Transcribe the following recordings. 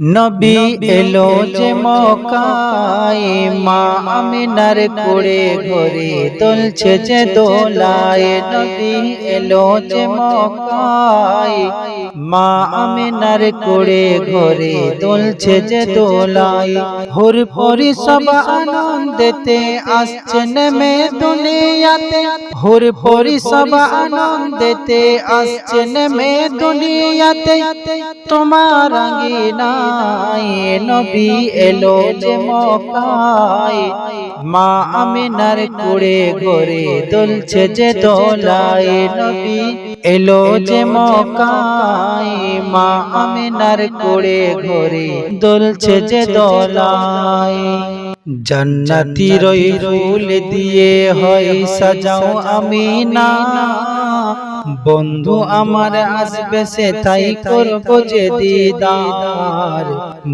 নবী এলো যে মকায় মা আমিনার কোড়ে ঘরে তুলছে যে দোলায়। নবী এলো যে মকায় মা আমিনার কোড়ে ঘরে তুলছে যে দোলায়। হুর পরি সব আনন্দেতে আসছে নেমে দুনিয়াতে। হুর পরি সব আনন্দেতে আসছে নেমে দুনিয়াতে। তোমার নবী এলো যে মকায় মা আমিনার কুড়ে ঘরে দুলছে যে দোলায় নবী এলো যে মকায় মা আমিনার কুড়ে ঘরে দুলছে যে দোলায়। জান্নাতি রই ফুল দিয়ে হয় সাজাও আমিনা। বন্ধু আমার আসবে সে তাই করব যে দিদার।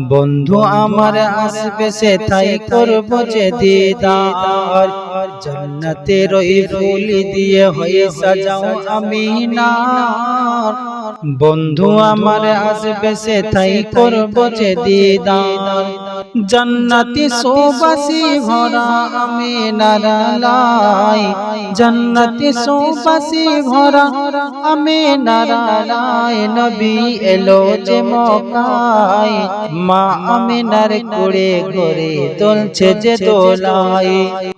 বন্ধু আমার আসবে সে তাই করব যে দিদার। জান্নাতের ওই ফুল দিয়ে হয়ে সাজাও আমি না বন্ধু আমার আসবে সে তাই করব যে দিদার। জান্নাতি সোবাসি ভরা আমি নারালাই। জান্নাতি সোবাসি ভরা আমি নারালাই। নবী এলো যে মকাই মা আমি নার কুড়ে ঘরে তুলছে যে দোলাই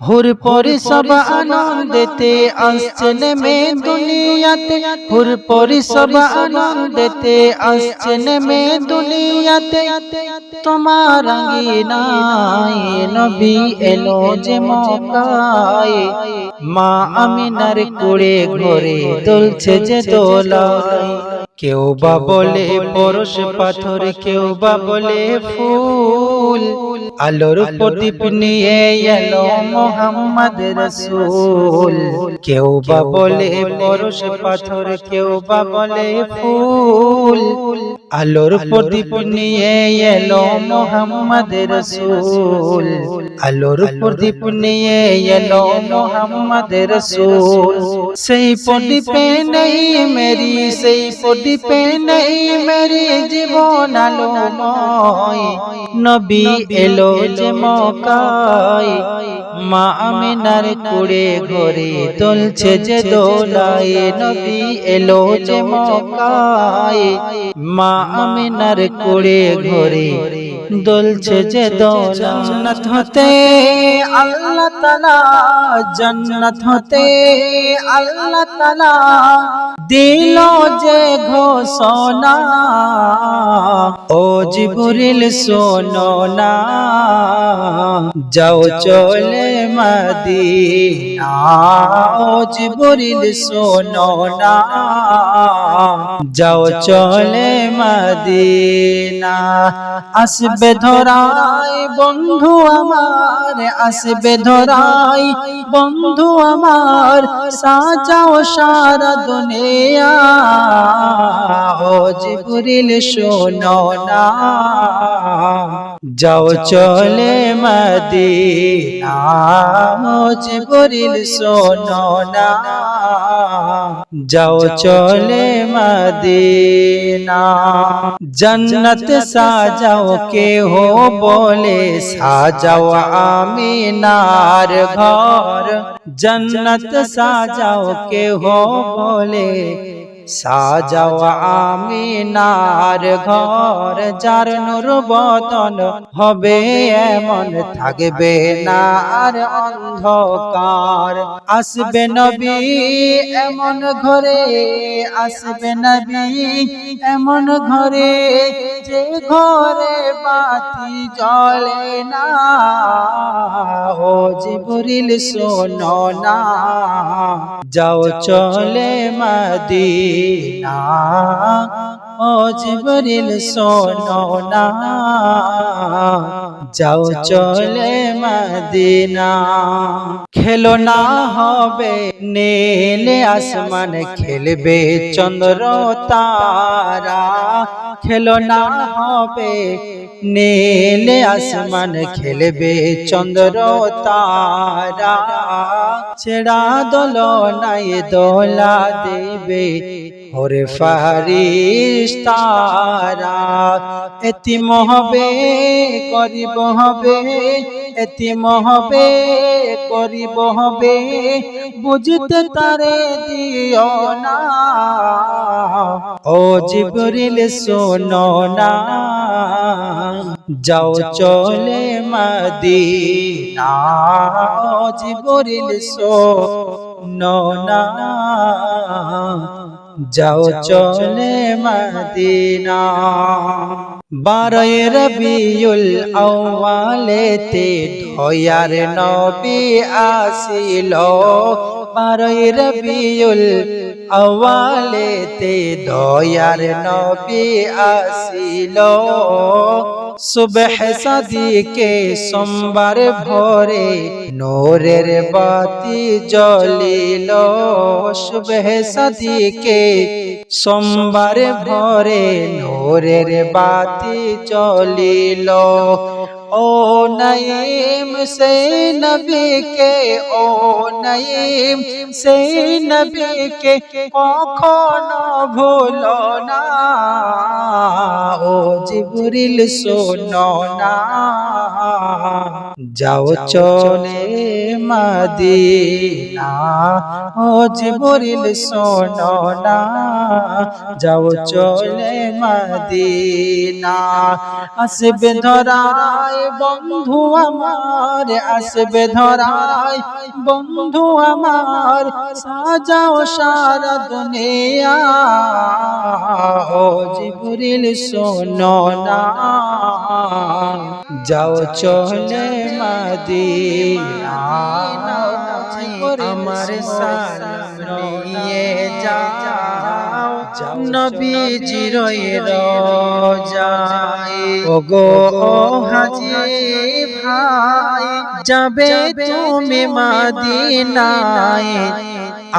হুর পরি সব আনন্দেতে আসছে নেমে দুনিয়াতে। হুর পরি সব আনন্দেতে আসছে নেমে দুনিয়াতে। তোমার আঙ্গিনায় নবী এলো যে মকায় মা আমিনার কুড়ে ঘরে তুলছে যে দোলায়। কেউ বা বলে পরশ পাথর কেউ বা বলে ফুল। আলোর প্রদীপ নিয়ে এলো মোহাম্মদ রসুল। কেউ বা বলে পরশ পাথর কেউ বা বলে ফুল। আলোর প্রদীপ নিয়ে এলো মোহাম্মদ রসুল। আলোর প্রদীপ নিয়ে এলো মোহাম্মদ রসুল। সেই প্রদীপে নেই মেরি সেই প্রদীপে নেই মেরি জীবন আলোময় নবী এলো যে মকায়, মা আমিনার কুড়ে ঘরে তুলছে যে দোলায়। নবী এলো যে মকায়, মা আমিনার কুড়ে ঘরে দোলছে যে দোলান্নত হতে আল্লাহ তালা জন্নত হতে আল্লাহ তালা দিল যে ঘোষণা। ও জিবরিল শোনো না। যাও চলে মদিনা। ও জিবরিল শোনো না। যাও চলে মদিনা। আসবে ধরাই, বন্ধু আমার, আসবে ধরাই, বন্ধু আমার, সাজাও সারা দুনিয়া। ও জিবরিল, শোনো না। যাও চলে মদিনা। ও জিবরিল, শোনো না। যাও চলে মদিনা। জন্নত সাজাও কে হো বলে সাজাও আমিনার ঘর জন্নত সাজাও কে হো বলে সাজাও আমিনার ঘর, যার নূর বদন হবে এমন থাকবে না। আর অন্ধকার আসবে নবী, এমন ঘরে আসবে নবী, এমন ঘরে যে ঘরে বাতি জ্বলে না। ও জিবরিল শোনো না, যাও চলে মদিনা। না ও জিবরিল যাও চলে মদিনা। খেলো না হবে, নীলে আসমান খেলবে চন্দ্র তারা। খেলো না হবে, নীলে আসমান খেলবে চন্দ্র তারা। ছেড়া দোল নাই দোলা দেবে ওরে ফারিস্তারা এতিম হবে করিব হবে এতিম হবে করিব হবে বুঝতে তারে দিও না। ও জিবরিল শোনো না যাও চলে মদিনা। ও জিবরিল শোনো না। যাও চলে মদিনা। বারোই রবিউল আওয়ালেতে ধয়ার নবী আসিল। বারোই রবিউল আওয়ালেতে দয়ার নবী আসিল। সুবহ সাদিকে সোমবার ভোরে নোরের বাতি জ্বলিল। সুবহ সাদিকে সোমবার ভোরে নোরের বাতি জ্বলিল। ও নঈম সে নবীকে ও নঈম সে নবীকে কখনো ভুলো না ও জিবরিল শোনো না যাও চলে মদিনা ও জিবরিল শোনো না যাও চলে মদিনা আসবে ধরায় বন্ধু আমার, আসবে ধরায়। বন্ধু আমার, সাজাও সারা দুনিয়া। ও জিবরিল, শোনো না। যাও চলে মদিনা আমার সালাম নিয়ে যাও। নবীজির রোজায়। ওগো ও হাজি ভাই যাবে তুমি মদিনায়।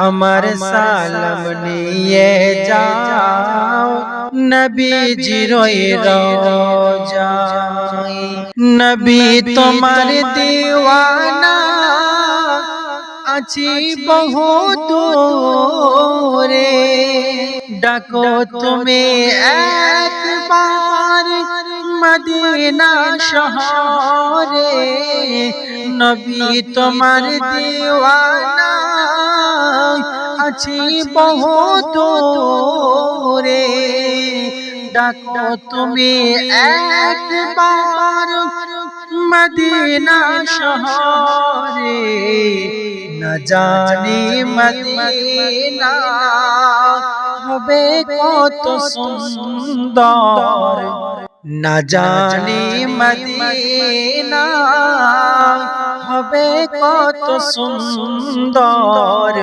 আমার সালাম নিয়ে যাও নবীজির রোজায়। নবী তোমার দিওয়ানা আছি বহুত রে ডাকো তুমি একবার মদিনা শহরে। নবী তোমার দিওয়ানা। আছি বহুত রে ডাকো তুমি একবার মদিনা শহরে না জানি মদিনা হবে কত সুন্দর। না জানি মদিনা হবে কত সুন্দর,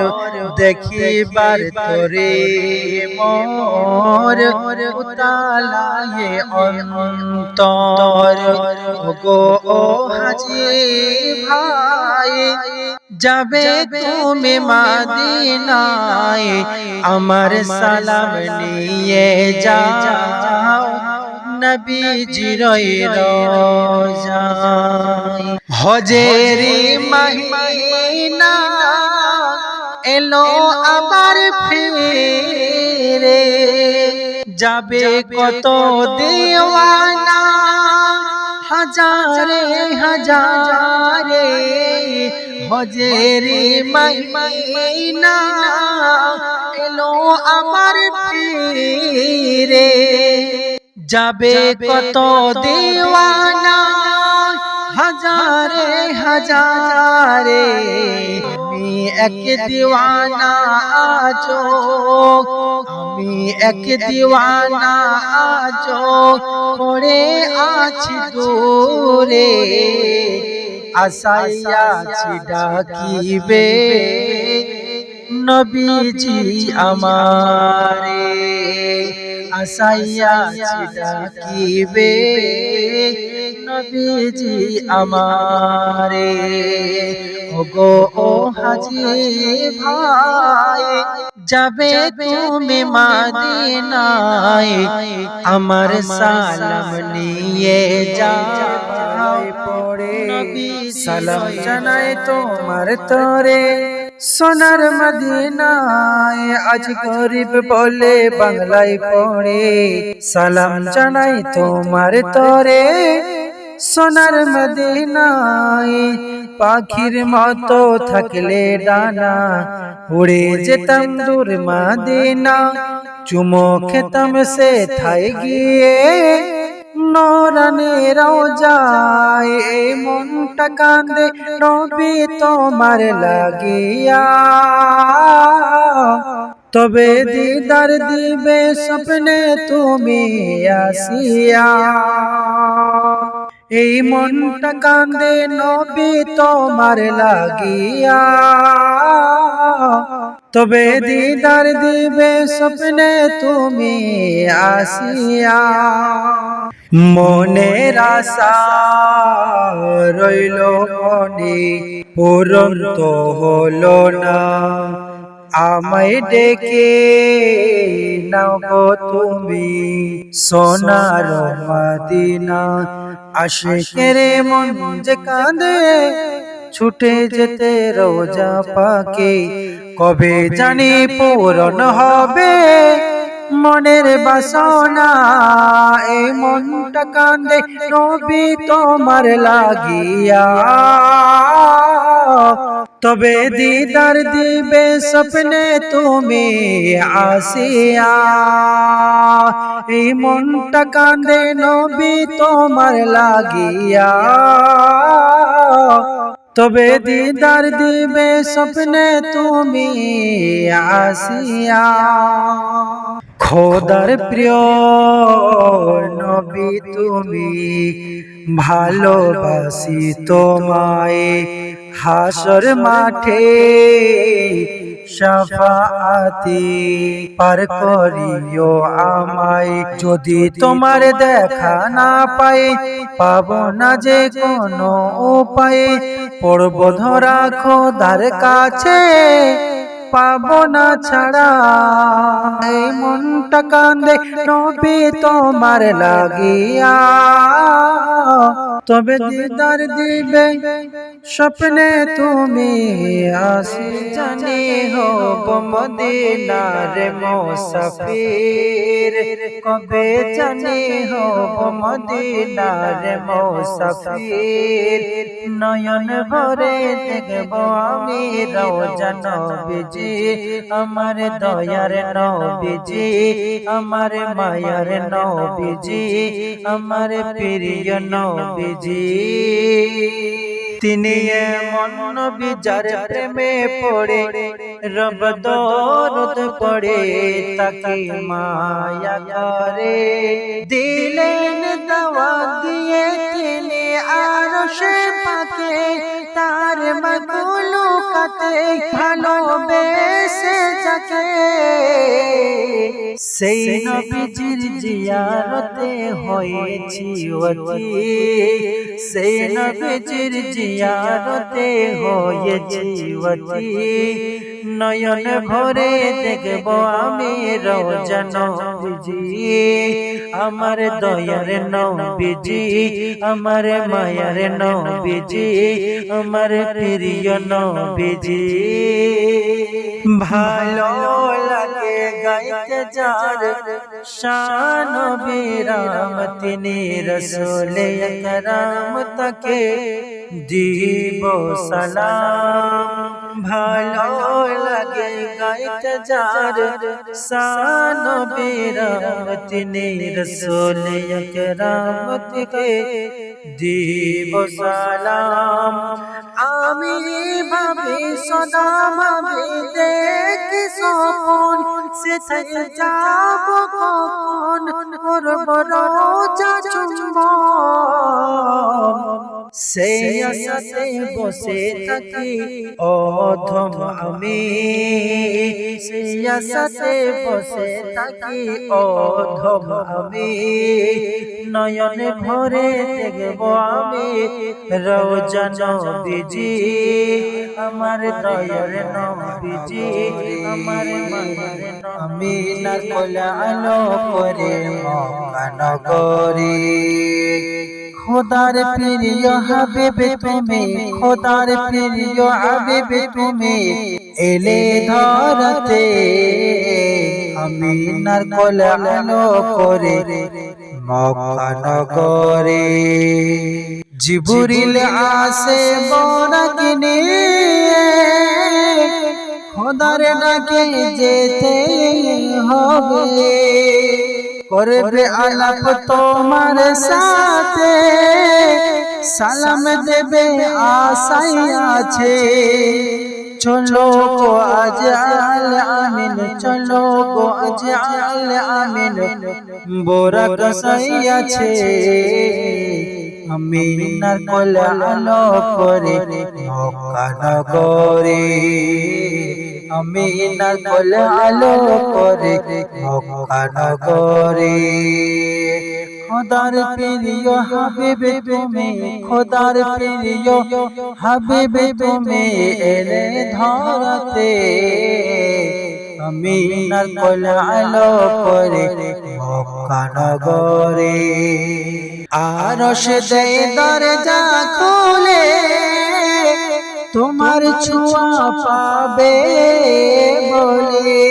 দেখিবার তোরে মোর উতালায়ে অন্তর। গো ও হাজি ভাই, যাবে তুমি মাদিনায়, আমার সালাম নিয়ে যাও। নবীজির রোজায়। হজেরি মহিনা এলো আবার ফিরে। যাবে কত দেওয়ানা? হাজারে হাজারে হজেরি মহিনা এলো আমার ফিরে। যাবে কত দেওয়ানা? হাজারে হাজারে আমি এক দিওয়ানা আজো, আমি এক দিওয়ানা আজো, পড়ে আছি দূরে আসাইয়াছি ডাকিবে নবীজি আমারে আসাইয়াছি ডাকিবে নবীজি আমারে। ওগো ও হাজি ভাই যাবে তুমি মাদিনায় আমার সালাম নিয়ে যাও। পড়ে সালাম জানাই তোমার তরে সোনার মদিনায় আজ গরিব বলে বাংলায় পড়ে। সালাম জানাই তোমার তরে সোনার মদিনায় পাখির মতো থাকলে ডানা উড়ে যেতাম দূর মদিনা, চুমো খেতাম সে থাই গিয়ে। নরানেরাও যায় এই মনটা কান্দে নবী তোমার লাগিয়া। তবে দিদার দিবে স্বপ্নে তুমি আসিয়া। এই মনটা কান্দে নবী তোমার লাগিয়া। তবে দিদার দিবে স্বপ্নে তুমি আসিয়া। মনের আশা রইল মনে, পূরণ হলো না। আমায় ডেকে নাও গো তুমি সোনার মদিনা। আশিকের মন যে কাঁদে, ছুটে যেতে রোজা পাকে। কবে জানি পূরণ হবে, মনের বাসনা এই মনটা কান্দে নবী তোমার লাগিয়া। তবে দিদার দিবে স্বপ্নে তুমি আসিয়া। এই মনটা কান্দে নবী তোমার লাগিয়া। তবে দিদার দিবে স্বপ্নে তুমি আসিয়া। খোদার প্রিয় নবী তুমি ভালোবাসি তোমায়। হাসর মাঠে সাফাতি পার করিও আমায়। যদি তোমার দেখা না পাই পাব না যে কোনো উপায়ে। পড়ব ধরা খোদার কাছে। পাবো না ছাড়া। এই মনটা কান্দে নবী তোমার লাগিয়া। তবে দিদার দিবে স্বপ্নে তুমি আসি জানি হব মদিনার মোসাফির। কবে জানি হব মদিনার মোসাফির। নয়ন ভরে দেখব আমি রোজা নবীজি আমার দয়ার নবীজি, আমার মায়ার নবীজি, আমার প্রিয় নবীজি। তিনি এমন নবী যার প্রেমে পড়ে, রব দরদ পড়ে, তাকে মায়া করে। দিলেন দাওয়া দিয়ে তিনি আর সে পাকে তার মগুলো কাতে ভালোবেসে যাকে। সেই নবীজির জিয়ারতে হয়েছি অতি। সেই নবীজির জিয়ারতে হয়েছি অতি। নয়ন ভরে দেখব আমি রোজা নবীজি। আমার দয়ার নবীজি, আমার মায়ার নবীজি, আমার প্রিয় নবীজি। ভালো লাগে গাইতে যার শান বিরাম, তিনি রসুল একরাম তাকে দিব সালাম। ভালো লাগে গাইতে যার শান বিরাম তিনি রসুল একরাম তাকে দিব সালাম। আমি ভাবি সদা ভাবি দেখি সপন সে যাব কখন? করব রোজা চুম্বন। সেই আশাতে বসে থাকি অধম আমি সেই আশাতে বসে থাকি অধম আমি নয়ন ভরে দেখব আমি রোজা নবীজি আমার দয়ার নবীজি আমার মায়ের আমি না কোলা আলো করে মকানগরী খোদার প্রিয় হাবিবে তুমি খোদার প্রিয় হাবিবে তুমি এলে ধরতে। আমি নারকল আলো করে মক্কা নগরে। জিবুরিল আসে বরাকিনে খোদার ডাকে যেতে হবে। করবে আলাপ তোমার সাথে। সালাম দেবে আশাই আছে। চলো গো আজ আল আমিন চলো গো আজ আল আমিন। বোরা কসাই আছে। আমি নারকল আলো করে মক্কা নগরে। আমি নারকল আলো করে মক্কা নগরে খোদার প্রিয় হাবিবে তুমি খোদার প্রিয় হাবিবে তুমি এলে ধরতে। আমি নারকল আলো করে মক্কা নগরে আরশ দে দরজা খুলে তোমার ছোঁয়া পাবে বলে।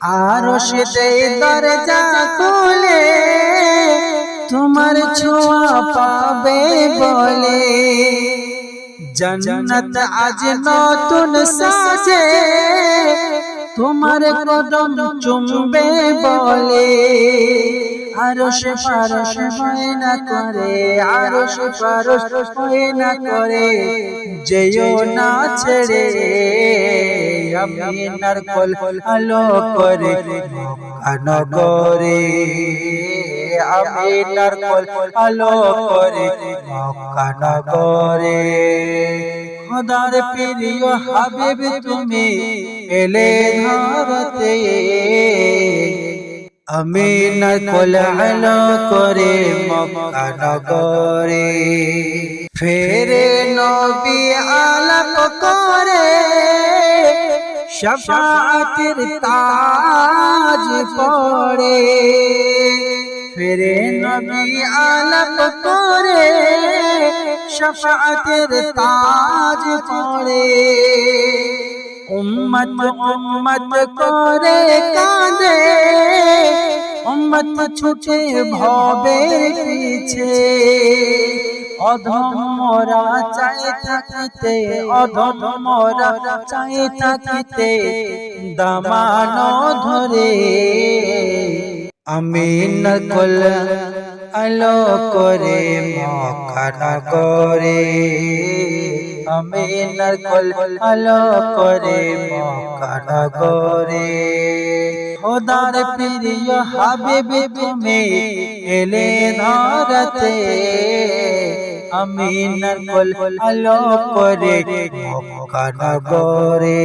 আরশ দে দরজা খুলে তোমার ছোঁয়া পাবে বলে। জন্নত আজ নতুন সাজে। তোমার কদম চুমবে বলে। আরশ ফারশ ময়না করে, আরশ ফারশ ময়না করে, যেও না ছেড়ে আমি নারকল আলো করে নগরে আমি নারকল আলো করে মক্কা নগরে। খোদার প্রিয় হাবিব, তুমি এলে ধরতে আমি নারকল আলো করে মক্কা নগরে ফেরে নবী আলাপ করে শফাতের তাজ পড়ে ফেরে নবী আলাপ করে শফাতের তাজ পড়ে উম্মত উম্মত করে কাঁদে। উম্মত ছুটে ভবের পিছে। অধম মোরা চাই থাকিতে, অধম মোরা চাই থাকিতে, দামানো ধরে। আমি নকল আলো করে করে আমি নকল আলো করে করে খোদার প্রিয় হাবিব, তুমি এলে ধরতে আমি নকল আলো করে করে